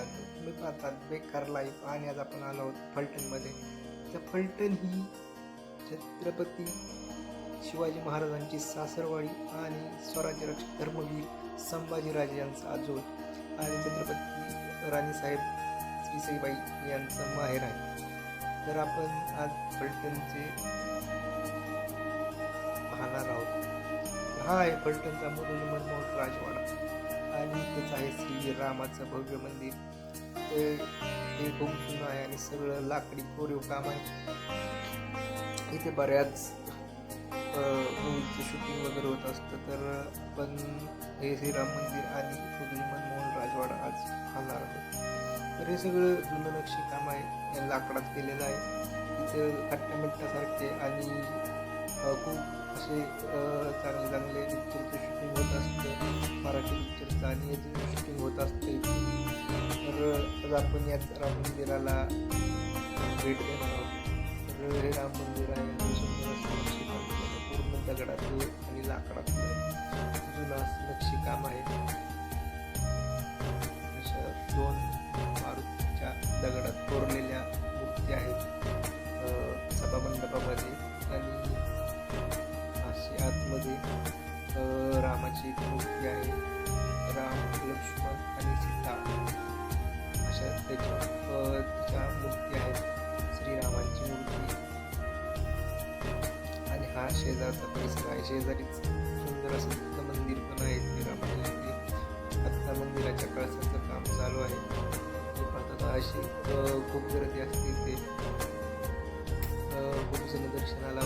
मित्रांनो तुम्ही पाहतात बेकार लाईफ आणि आज आपण आलो आहोत फलटणमध्ये. तर फलटण ही छत्रपती शिवाजी महाराजांची सासरवाडी आणि स्वराज्य रक्षक धर्मवीर संभाजीराजे यांचा आजोळ आणि छत्रपती राणीसाहेब श्रीसाईबाई यांचं माहेर आहे. तर आपण आज फलटणचे पाहणार आहोत. हा आहे फलटणचा मुरुली मनमोहन राजवाडा. आणि आहे श्री रामाचं भव्य मंदिर. ते हे खूप जुनं आहे आणि सगळं लाकडी कोरीव काम आहे. इथे बऱ्याच मूवीचं शूटिंग वगैरे होत असतं तर पण हे श्रीराम मंदिर आणि मनमोहन राजवाडा आज हलणार आहे. तर हे सगळं जुनं नक्षी काम आहे लाकडात केलेलं आहे. इथं खट्ट्यामिट्ट्यासारखे आणि खूप असे चांगले चांगले पिक्चरचं शूटिंग होत असतं. मराठी आणि याचं शूटिंग होत असते. तर आज आपण याच राम मंदिराला भेट देणार आहोत. तर हे राम मंदिर आहे. सुंदर असं पूर्ण दगडाचं आणि लाकडाचं जुनं असं नक्षीकाम आहे. अशा दोन मारुतीच्या दगडात कोरलेल्या मूर्ती आहेत सभामंडपामध्ये. रामाची मूर्ती आहे. राम लक्ष्मण आणि सीता. अशा त्याच्या अ, मूर्ती आहेत. श्रीरामांची मूर्ती. आणि हा शेजारचा परिसर आहे. शेजारीच सुंदर असं तिथं मंदिर पण आहे. श्रीरामाचे आत्ता मंदिराच्या कळसाचं काम चालू आहे. पाहता अशी खूप गर्दी असते ते खूप जण दर्शनाला